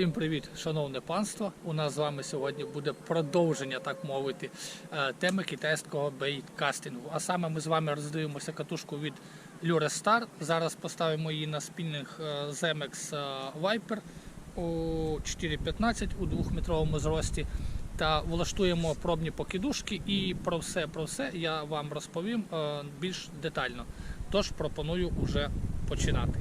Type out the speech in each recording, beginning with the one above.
Всім привіт, шановне панство. У нас з вами сьогодні буде продовження, так мовити, е, теми китайського бейткастингу. А саме ми з вами роздивимося катушку від Lure Star. Зараз поставимо її на спільних е, Zemex е, Viper у 4.15 у 2-метровому зрості. Та влаштуємо пробні покидушки і про все про все я вам розповім більш детально. Тож пропоную вже починати.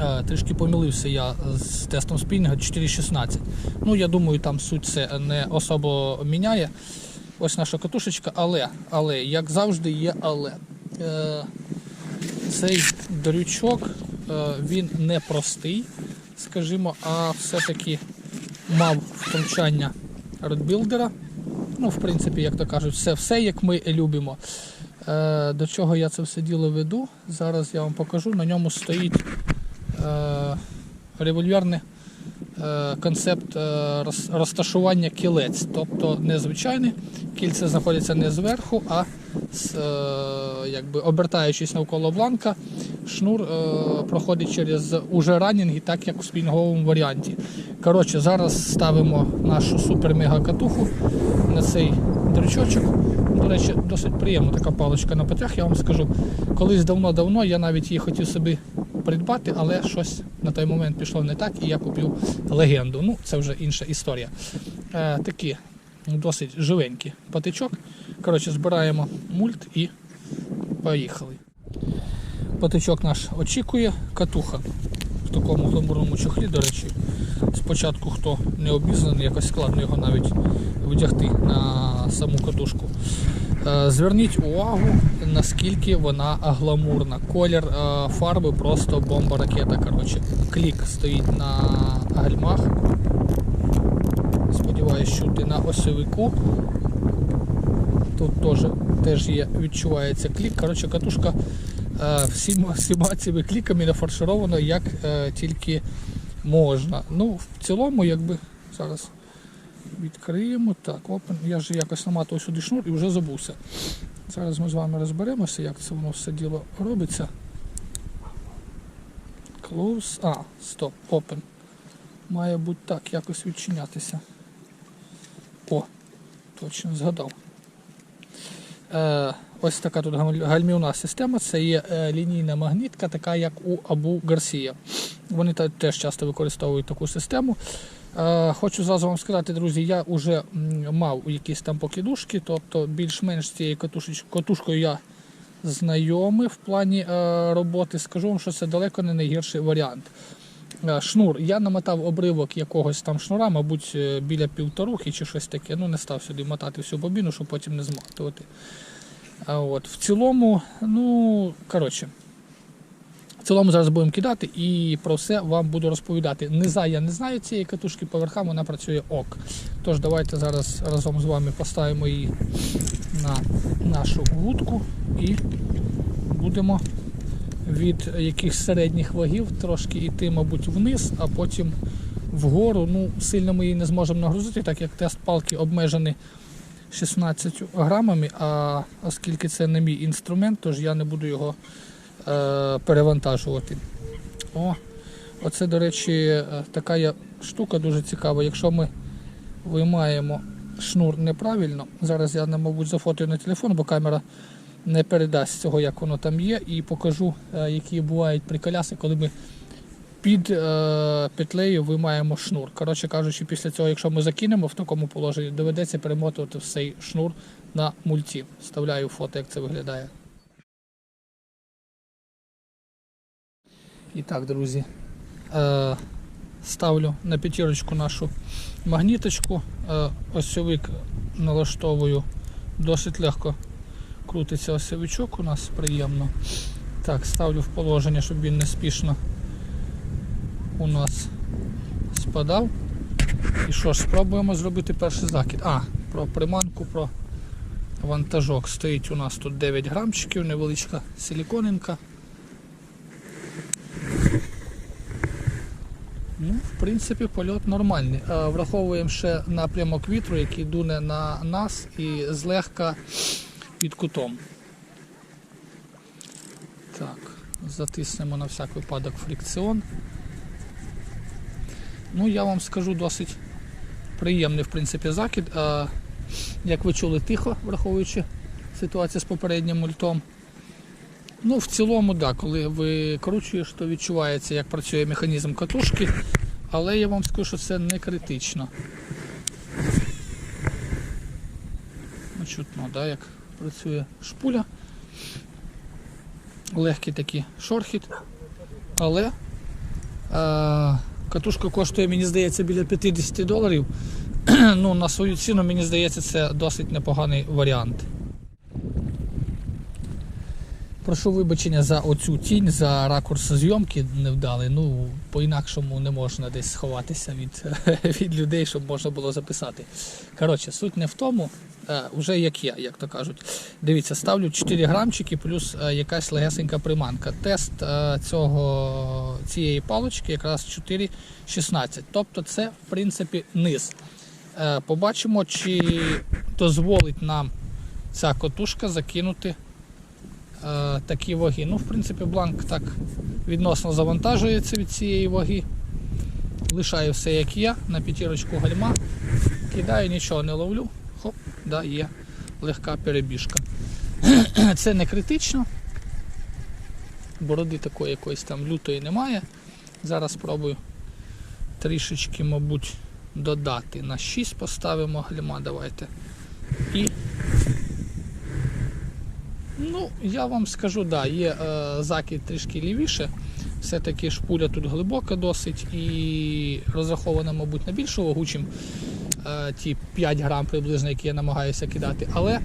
Е, Трішки помилився я з тестом спінінга 4.16. Ну, я думаю, там суть це не особо міняє. Ось наша катушечка, але, але як завжди, є але. Е, цей дрючок е, він не простий, скажімо, а все-таки мав втручання редбілдера. Ну, в принципі, як то кажуть, все, все як ми любимо. До чого я це все діло веду? Зараз я вам покажу. На ньому стоїть револьверний е, концепт е, розташування кілець. Тобто незвичайне кільце знаходиться не зверху, а з, е, якби обертаючись навколо бланка, шнур е, проходить через уже ранінги, так як у спінговому варіанті. Коротше, зараз ставимо нашу супер-мега катуху на цей дрючочок. До речі, досить приємна така паличка на петлях, я вам скажу. Колись давно-давно я навіть її хотів собі придбати, але щось на той момент пішло не так, і я купив легенду. Ну, це вже інша історія. Е, такі досить живенькі патичок. Коротше, збираємо мульт і поїхали. Патичок наш очікує, катуха в такому гламурному чохлі, до речі. Спочатку, хто не обізнаний, якось складно його навіть вдягти на саму катушку. Е, Зверніть увагу, наскільки вона гламурна. Колір е, фарби просто бомба-ракета. Коротше. Клік стоїть на гальмах. Сподіваюсь, чути на осьовику. Тут теж, теж є, відчувається клік. Коротше, катушка е, всіма, всіма цими кліками нафарширована як тільки можна. Ну, в цілому, якби зараз відкриємо. Так, open. Я ж якось наматував сюди шнур і вже забувся. Зараз ми з вами розберемося, як це воно все діло робиться. Close. А, стоп, open. Має бути так, якось відчинятися. О, точно згадав. Е, ось така тут гальмівна система. Це є е, лінійна магнітка, така як у Абу Гарсія. Вони теж часто використовують таку систему. Е, хочу зразу вам сказати, друзі, я вже мав якісь там покидушки, тобто більш-менш з цією катушкою я знайомий в плані е, роботи. Скажу вам, що це далеко не найгірший варіант. Е, Шнур. Я намотав обривок якогось там шнура, мабуть, біля півторухи чи щось таке. Ну, не став сюди мотати всю бобіну, щоб потім не зматувати. А от, в цілому, ну, коротше, цілому зараз будемо кидати і про все вам буду розповідати. Низа я не знаю цієї катушки, по верхам вона працює ок. Тож давайте зараз разом з вами поставимо її на нашу вудку і будемо від якихось середніх вагів трошки йти, мабуть, вниз, а потім вгору. Ну, сильно ми її не зможемо нагрузити, так як тест палки обмежений 16 грамами, а оскільки це не мій інструмент, тож я не буду його перевантажувати. О, оце, до речі, е, така є штука дуже цікава. Якщо ми виймаємо шнур неправильно, зараз я, мабуть, зафотою на телефон, бо камера не передасть цього, як воно там є, і покажу, е, які бувають приколяси, коли ми під е, петлею виймаємо шнур. Коротше кажучи, після цього, якщо ми закинемо в такому положенні, доведеться перемотувати цей шнур на мульті. Вставляю фото, як це виглядає. І так, друзі, е, ставлю на п'ятірочку нашу магніточку. Е, осьовик налаштовую досить легко крутиться осьовичок у нас приємно. Так, ставлю в положення, щоб він неспішно у нас спадав. І що ж, спробуємо зробити перший закид. А, про приманку, про вантажок. Стоїть у нас тут 9 грамчиків, невеличка силіконинка. Ну, в принципі, польот нормальний. Е, Враховуємо ще напрямок вітру, який дуне на нас і злегка під кутом. Так, затиснемо на всяк випадок фрикціон. Ну, я вам скажу досить приємний, в принципі, закид. Як ви чули, тихо, враховуючи ситуацію з попереднім мультом. Ну, в цілому, так, коли викручуєш, то відчувається, як працює механізм катушки, але я вам скажу, що це не критично. Ну, Чутно, да, як працює шпуля. Легкий такий шорхіт. Але е, катушка коштує, мені здається, біля 50 доларів. ну, на свою ціну, мені здається, це досить непоганий варіант. Прошу вибачення за оцю тінь, за ракурс зйомки невдалий. Ну, по-інакшому не можна десь сховатися від, від людей, щоб можна було записати. Коротше, суть не в тому, е, вже як є, як то кажуть. Дивіться, ставлю 4 грамчики плюс е, якась легесенька приманка. Тест е, цього, цієї палочки якраз 4,16. Тобто це, в принципі, низ. Побачимо, чи дозволить нам ця котушка закинути такі ваги. Ну, в принципі, бланк так відносно завантажується від цієї ваги. Лишаю все як є, на п'ятірочку гальма. Кидаю, нічого не ловлю. Хоп, да, є легка перебіжка. Це не критично. Бороди такої якоїсь там лютої немає. Зараз спробую трішечки, мабуть, додати. На 6 поставимо гальма, давайте. І Ну, я вам скажу, да, є е, закид трішки лівіше. Все-таки шпуля тут глибока досить і розрахована, мабуть, на більшу вагу, чим е, ті 5 грам приблизно, які я намагаюся кидати. Але е,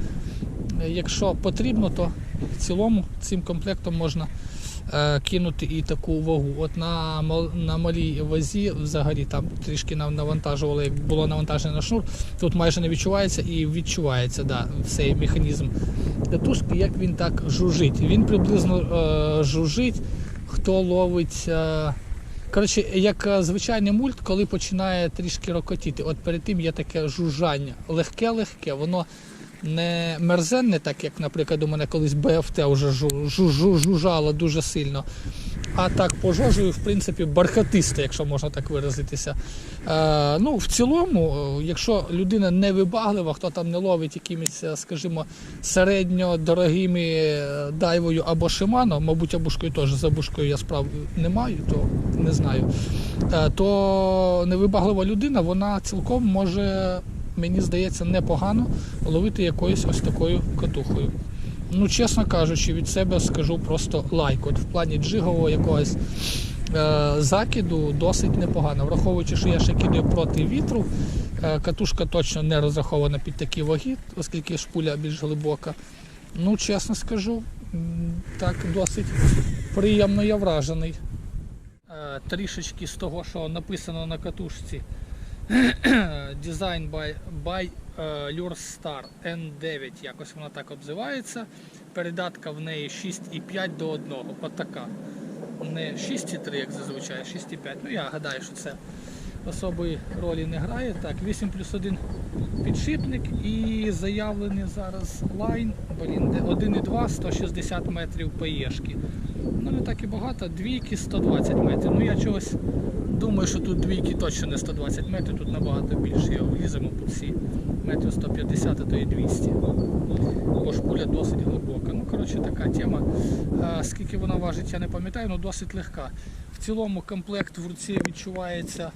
якщо потрібно, то в цілому цим комплектом можна е, кинути і таку вагу. От на, на малій вазі взагалі там трішки нам навантажували, як було навантаження на шнур, тут майже не відчувається і відчувається да, цей механізм катушки, як він так жужить. Він приблизно е, жужить, хто ловить. Е, коротше, як е, звичайний мульт, коли починає трішки рокотіти. От перед тим є таке жужжання. Легке-легке, воно не мерзенне, так як, наприклад, у мене колись БФТ вже жу- жу- жу- жужжало дуже сильно. А так пожожую, в принципі, бархатисте, якщо можна так виразитися. Е, ну, в цілому, е, якщо людина не вибаглива, хто там не ловить якимись, е, скажімо, середньо дорогими е, дайвою або шимано, мабуть, абушкою теж за абушкою я справ не маю, то не знаю. Е, то невибаглива людина, вона цілком може, мені здається, непогано ловити якоюсь ось такою катухою. Ну, чесно кажучи, від себе скажу просто лайк. От в плані джигового якогось е, закиду досить непогано. Враховуючи, що я ще кидаю проти вітру, е, катушка точно не розрахована під такі ваги, оскільки шпуля більш глибока. Ну, чесно скажу, так досить приємно я вражений. Е, трішечки з того, що написано на катушці. Design by, by е, Lure Star N9, якось вона так обзивається. Передатка в неї 6,5 до 1. Отака. Не 6,3, як зазвичай, 6,5. Ну я гадаю, що це особої ролі не грає. Так, 8 плюс 1 підшипник і заявлений зараз лайн, блін, 1,2, 160 метрів паєшки. Ну не так і багато, двійки 120 метрів. Ну я чогось думаю, що тут двійки точно не 120 метрів, тут набагато більше. Я вліземо по всі метрів 150, а то і 200. Бо шпуля досить глибока. Ну, коротше, така тема. Скільки вона важить, я не пам'ятаю, але досить легка. В цілому комплект в руці відчувається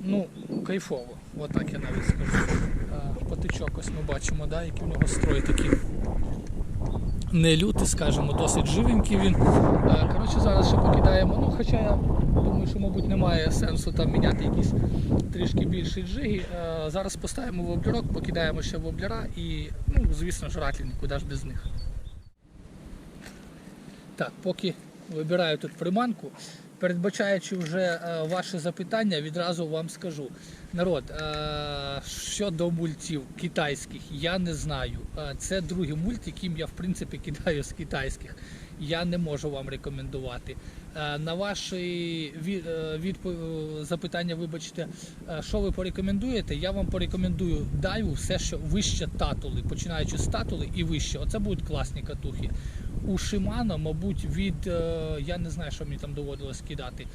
ну, кайфово. Отак я навіть скажу. А, Патичок ось ми бачимо, да, який в нього строй такий не лютий, скажімо, досить живенький він. Коротше, зараз ще покидаємо. Ну, хоча я думаю, що, мабуть, немає сенсу там міняти якісь трішки більші джиги. Е, Зараз поставимо воблерок, покидаємо ще воблера і, ну, звісно ж, ратлінг, куди ж без них. Так, поки вибираю тут приманку, передбачаючи вже е, ваші запитання, відразу вам скажу. Народ, е, щодо мультів китайських, я не знаю. Це другий мульт, яким я в принципі кидаю з китайських. Я не можу вам рекомендувати. Е, на ваші ві- е, запитання, вибачте, е, що ви порекомендуєте, я вам порекомендую дайву все, що вище татули, починаючи з татули і вище. Оце будуть класні катухи. У Shimano, мабуть, від е, я не знаю, що мені там доводилось кидати.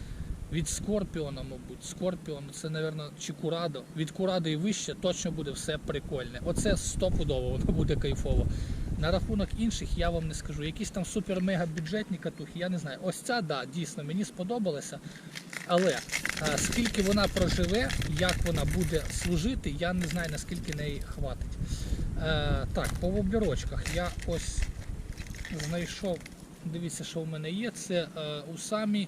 від Скорпіона, мабуть. Скорпіон це, мабуть, чи Курадо. Від Курадо і вище точно буде все прикольне. Оце стопудово воно буде кайфово. На рахунок інших я вам не скажу. Якісь там супер-мега бюджетні катухи, я не знаю. Ось ця, да, дійсно, мені сподобалася. Але а, скільки вона проживе, як вона буде служити, я не знаю наскільки неї хватить. Е, так, по воблерочках я ось знайшов. Дивіться, що в мене є. Це е, Усамі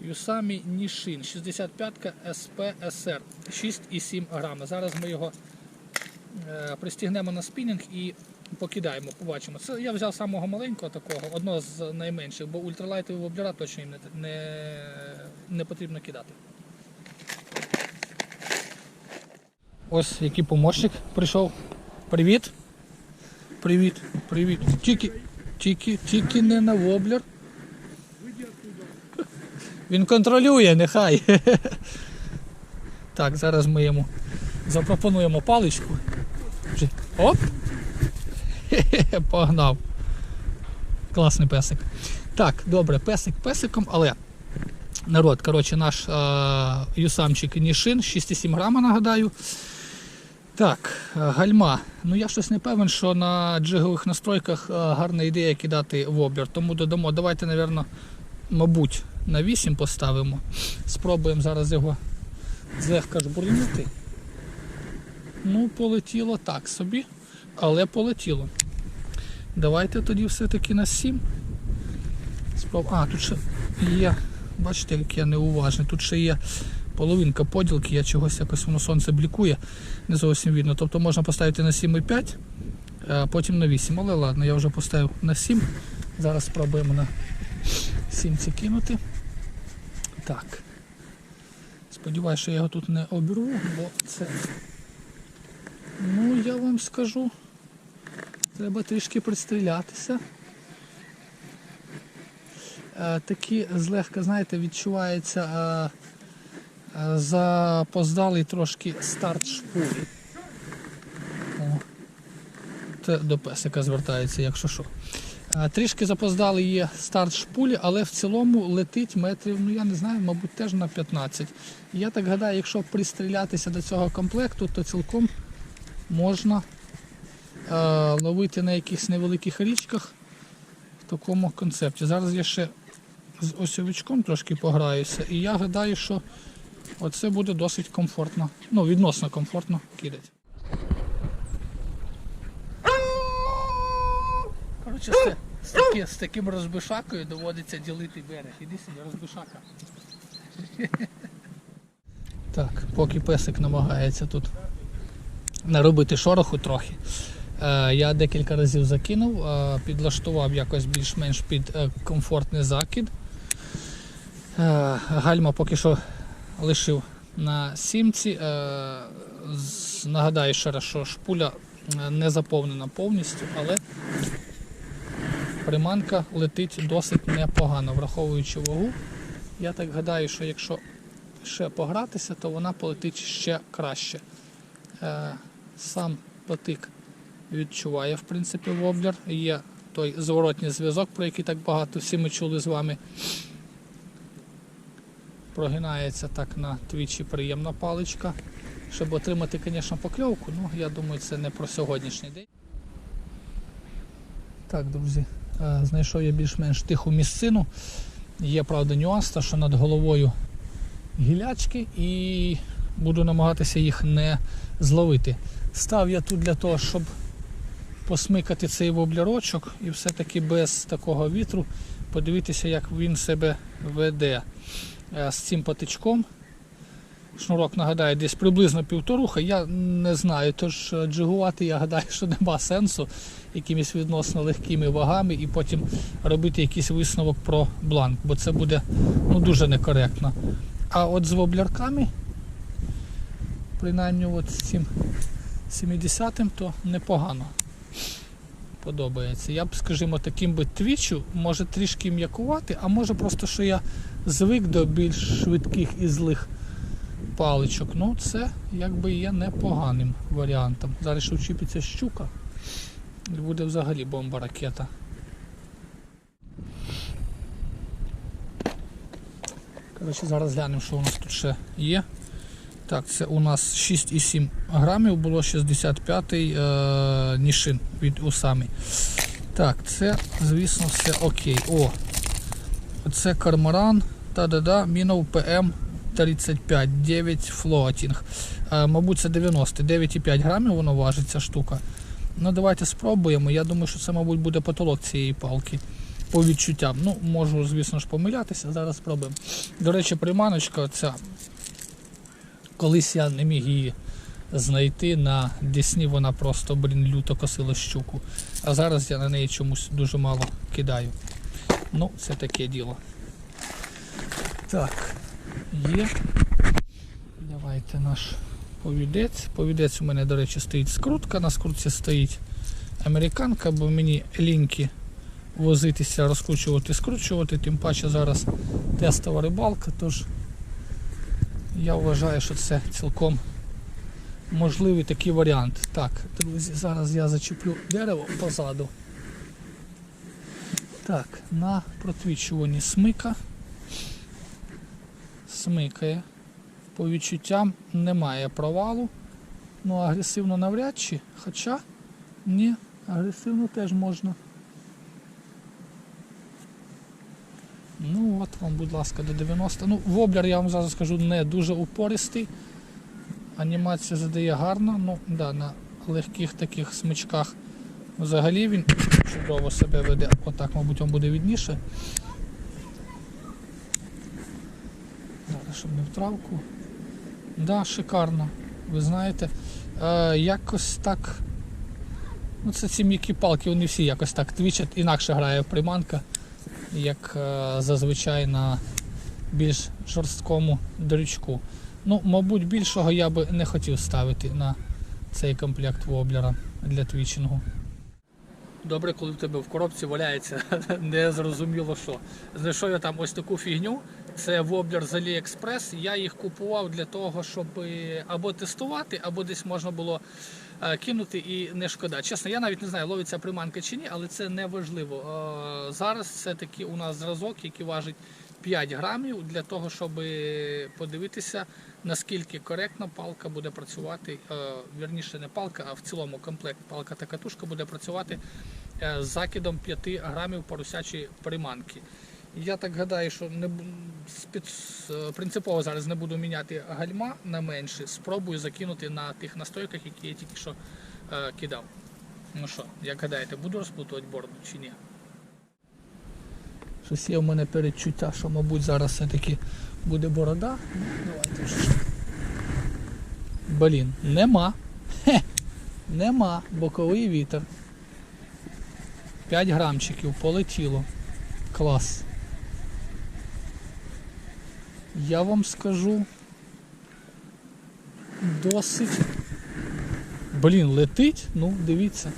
Юсамі Нішин 65 СПСР 6,7 грама. Зараз ми його е, пристігнемо на спінінг і покидаємо, побачимо. Це я взяв самого маленького такого, одного з найменших, бо ультралайтові воблера точно їм не, не, не потрібно кидати. Ось який помощник прийшов. Привіт. Привіт, привіт. Тільки, тільки, тільки не на воблер. Він контролює, нехай. Так, зараз ми йому запропонуємо паличку. Оп! Погнав. Класний песик. Так, добре, песик песиком, але народ, коротше, наш е, юсамчик Нішин, 6,7 грама, нагадаю. Так, е, гальма. Ну я щось не певен, що на джигових настройках е, гарна ідея кидати воблер. Тому додамо. Давайте, напевно, мабуть, на 8 поставимо. Спробуємо зараз його злегка жбурнути. Ну, полетіло так собі, але полетіло. Давайте тоді все-таки на 7. Спроб... А, тут ще є. Бачите, як я неуважний. Тут ще є половинка поділки, я чогось якось воно сонце блікує, не зовсім видно. Тобто можна поставити на 7,5, а потім на 8. Але ладно, я вже поставив на 7. Зараз спробуємо на 7 ці кинути. Так. Сподіваюся, що я його тут не обірву, бо це. Ну, я вам скажу. Треба трішки пристрілятися. Е, такі злегка, знаєте, відчувається е, е, запоздалий трошки старт шпулі. Це до песика звертається, якщо що. Трішки запоздалий є старт шпулі, але в цілому летить метрів, ну я не знаю, мабуть, теж на 15. Я так гадаю, якщо пристрілятися до цього комплекту, то цілком можна ловити на якихось невеликих річках в такому концепті. Зараз я ще з осьовичком трошки пограюся, і я гадаю, що оце буде досить комфортно, ну, відносно комфортно кидати. Коротше, з, з, таки, з таким розбишакою доводиться ділити берег. Іди сюди, розбишака. Так, поки песик намагається тут наробити шороху трохи. Е, Я декілька разів закинув, е, підлаштував якось більш-менш під е, комфортний закид. Гальма поки що лишив на сімці. Нагадаю ще раз, що шпуля не заповнена повністю, але приманка летить досить непогано, враховуючи вагу. Я так гадаю, що якщо ще погратися, то вона полетить ще краще. Сам потик відчуває, в принципі, воблер. Є той зворотній зв'язок, про який так багато всі ми чули з вами. Прогинається так на твічі приємна паличка. Щоб отримати, звісно, покльовку, ну я думаю, це не про сьогоднішній день. Так, друзі, е, знайшов я більш-менш тиху місцину. Є, правда, нюанс, те, що над головою гілячки і буду намагатися їх не зловити. Став я тут для того, щоб посмикати цей воблерочок і все-таки без такого вітру подивитися, як він себе веде Е, з цим патичком. Шнурок нагадаю, десь приблизно півторуха. Я не знаю, тож е, джигувати, я гадаю, що нема сенсу якимись відносно легкими вагами і потім робити якийсь висновок про бланк, бо це буде ну, дуже некоректно. А от з воблярками, принаймні от з цим 70-м, то непогано подобається. Я б, скажімо, таким би твічу, може трішки м'якувати, а може просто, що я звик до більш швидких і злих паличок. Ну, це якби є непоганим варіантом. Зараз ще вчіпиться щука і буде взагалі бомба ракета. Коротше, зараз глянемо, що у нас тут ще є. Так, це у нас 6,7 грамів, було 65-й е, нішин від усами. Так, це, звісно, все окей. О, це кармаран, та-да-да, мінов ПМ 35, 9 флотінг. Е, мабуть, це 90, 9,5 грамів воно важить ця штука. Ну, давайте спробуємо. Я думаю, що це, мабуть, буде потолок цієї палки. По відчуттям. Ну, можу, звісно ж, помилятися. Зараз спробуємо. До речі, приманочка ця. Колись я не міг її знайти на Десні, вона просто, блін, люто косила щуку. А зараз я на неї чомусь дуже мало кидаю. Ну, це таке діло. Так, є. Давайте наш повідець. Повідець у мене, до речі, стоїть скрутка, на скрутці стоїть американка, бо мені ліньки возитися, розкручувати, скручувати, тим паче зараз тестова рибалка, тож я вважаю, що це цілком можливий такий варіант. Так, друзі, зараз я зачеплю дерево позаду. Так, на протвічуванні смика. Смикає. По відчуттям немає провалу. Ну, агресивно навряд чи, хоча ні, агресивно теж можна. Ну от вам, будь ласка, до 90. Ну, воблер, я вам зараз скажу, не дуже упористий. Анімація задає гарно, ну да, на легких таких смичках взагалі він чудово себе веде. Отак, мабуть, вам буде відніше. Зараз, щоб не в травку. Да, шикарно. Ви знаєте, е, якось так. Ну, це ці м'які палки, вони всі якось так твічать, інакше грає приманка, як е, зазвичай на більш жорсткому дрючку. Ну, мабуть, більшого я би не хотів ставити на цей комплект воблера для твічингу. Добре, коли в тебе в коробці валяється незрозуміло що. Знайшов я там ось таку фігню. Це воблер з AliExpress. Я їх купував для того, щоб е, або тестувати, або десь можна було кинути і не шкода. Чесно, я навіть не знаю, ловиться приманка чи ні, але це не важливо. Е, Зараз це такий у нас зразок, який важить 5 грамів для того, щоб подивитися, наскільки коректно палка буде працювати. е, Вірніше, не палка, а в цілому комплект палка та катушка буде працювати е, з закидом 5 грамів поросячої приманки. Я так гадаю, що не спід... е, принципово зараз не буду міняти гальма на менше. Спробую закинути на тих настойках, які я тільки що е, кидав. Ну що, як гадаєте, буду розплутувати бороду чи ні? Щось є в мене передчуття, що, мабуть, зараз все-таки буде борода. Давайте вже. Блін, нема. Хе, нема. Боковий вітер. 5 грамчиків полетіло. Клас. Я вам скажу. Досить. Блін, летить, ну, дивіться.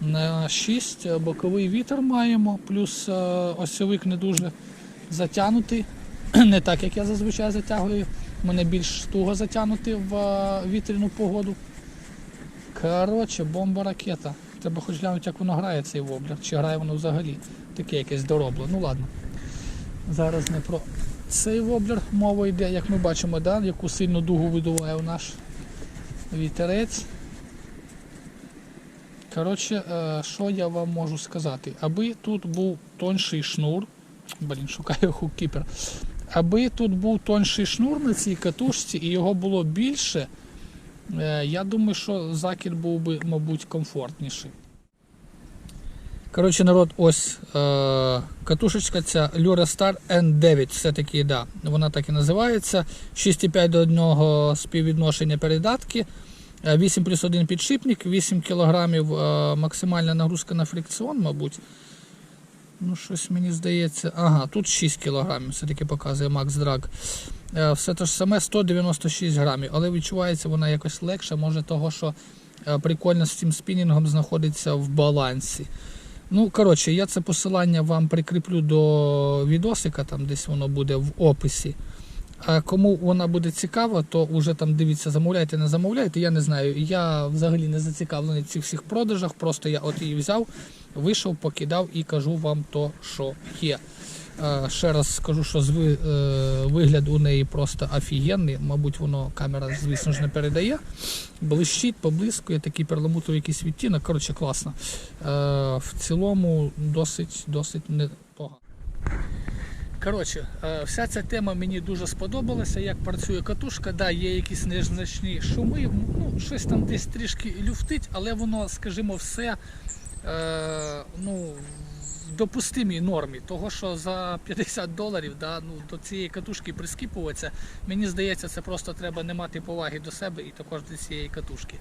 На 6 боковий вітер маємо, плюс е, осьовик не дуже затягнутий. Не так, як я зазвичай затягую. Мене більш туго затягнутий в е, вітряну погоду. Коротше, бомба ракета. Треба хоч глянути, як воно грає цей воблер. Чи грає воно взагалі таке якесь доробле. Ну ладно. Зараз не про цей воблер мова йде, як ми бачимо, да, яку сильну дугу видуває наш вітерець. Коротше, е, що я вам можу сказати? Аби тут був тонший шнур, блін, шукаю хуккіпер. Аби тут був тонший шнур на цій катушці і його було більше, е, я думаю, що закид був би, мабуть, комфортніший. Коротше, народ, ось е, катушечка ця Lura Star N9, все-таки, да, вона так і називається. 6,5 до 1 співвідношення передатки. Е, 8 плюс 1 підшипник, 8 кг е, максимальна нагрузка на фрикціон, мабуть. Ну, щось мені здається. Ага, тут 6 кг, все-таки показує Max Drag. Е, Все те ж саме 196 грамів, але відчувається вона якось легше, може того, що е, прикольно з цим спінінгом знаходиться в балансі. Ну, коротше, я це посилання вам прикріплю до відосика, там десь воно буде в описі. А кому вона буде цікава, то вже там дивіться, замовляйте, не замовляйте. Я не знаю. Я взагалі не зацікавлений в цих всіх продажах. Просто я от її взяв, вийшов, покидав і кажу вам то, що є. Е, Ще раз скажу, що е, вигляд у неї просто офігенний. Мабуть, воно камера, звісно ж, не передає. Блищить, поблискує, такий перламутровий якийсь відтінок. Коротше, класно. Е, В цілому досить, досить непогано. Коротше, вся ця тема мені дуже сподобалася, як працює катушка. Да, є якісь незначні шуми, ну, щось там десь трішки люфтить, але воно, скажімо, все ну, в допустимій нормі. Того, що за 50 доларів да, ну, до цієї катушки прискіпуватися, мені здається, це просто треба не мати поваги до себе і також до цієї катушки.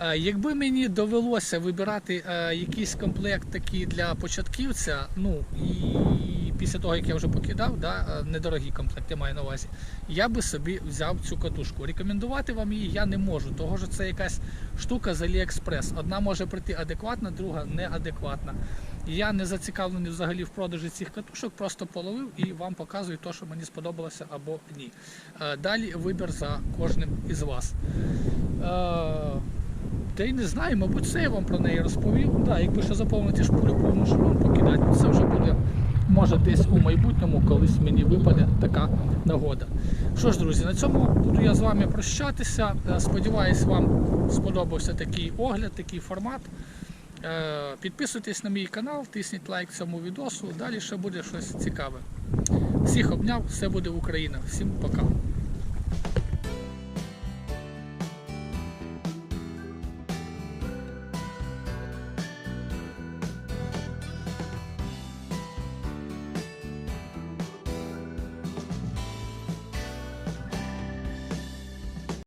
Е, Якби мені довелося вибирати е, якийсь комплект такий для початківця, ну і після того, як я вже покидав, да, е, недорогі комплекти маю на увазі, я би собі взяв цю катушку. Рекомендувати вам її я не можу, того що це якась штука з AliExpress. Одна може прийти адекватна, друга неадекватна. Я не зацікавлений взагалі в продажі цих катушок, просто половив і вам показую те, що мені сподобалося або ні. Далі вибір за кожним із вас. Та й не знаю, мабуть, це я вам про неї розповів. Да, якби ще заповнити шпулю повну шолом покидати, це вже буде може десь у майбутньому, колись мені випаде така нагода. Що ж, друзі, на цьому буду я з вами прощатися. Е, Сподіваюсь, вам сподобався такий огляд, такий формат. Е, Підписуйтесь на мій канал, тисніть лайк цьому відосу. Далі ще буде щось цікаве. Всіх обняв, все буде Україна. Всім пока.